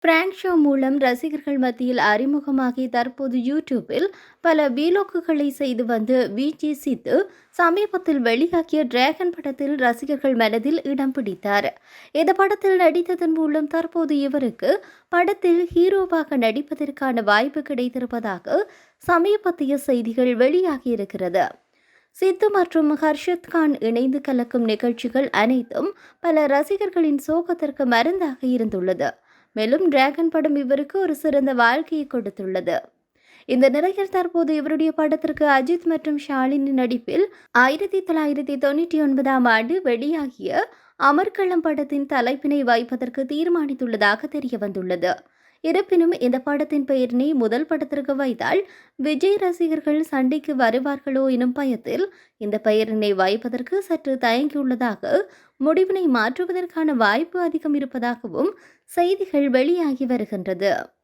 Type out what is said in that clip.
Prank show மூலம் ரசிகர்கள் மத்தியில் அறிமுகமாகி தற்போது யூடியூப்பில் பல வீலோக்குகளை செய்து வந்து விஜி சித்து சமீபத்தில் வெளியாகிய டிராகன் படத்தில் ரசிகர்கள் மனதில் இடம் பிடித்தார். இந்த படத்தில் நடித்ததன் மூலம் தற்போது இவருக்கு படத்தில் ஹீரோவாக நடிப்பதற்கான வாய்ப்பு கிடைத்திருப்பதாக சமீபத்திய செய்திகள் வெளியாகியிருக்கிறது. சித்து மற்றும் ஹர்ஷத் கான் இணைந்து கலக்கும் நிகழ்ச்சிகள் அனைத்தும் பல ரசிகர்களின் சோகத்திற்கு மருந்தாக இருந்துள்ளது. மேலும் டிராகன் படம் இவருக்கு ஒரு சிறந்த வாழ்க்கையை கொடுத்துள்ளது. இந்த நிலையில் தற்போது இவருடைய படத்திற்கு அஜித் மற்றும் ஷாலினி நடிப்பில் ஆயிரத்தி தொள்ளாயிரத்தி தொண்ணூற்றி ஒன்பதாம் ஆண்டு வெளியாகிய அமர்க்களம் படத்தின் தலைப்பினை வைப்பதற்கு தீர்மானித்துள்ளதாக தெரிய வந்துள்ளது இருப்பினும் இந்த படத்தின் பெயரினை முதல் படத்திற்கு வைத்தால் விஜய் ரசிகர்கள் சண்டைக்கு வருவார்களோ எனும் பயத்தில் இந்த பெயரினை வைப்பதற்கு சற்று தயங்கியுள்ளதாக முடிவினை மாற்றுவதற்கான வாய்ப்பு அதிகம் இருப்பதாகவும் செய்திகள் வெளியாகி வருகின்றது.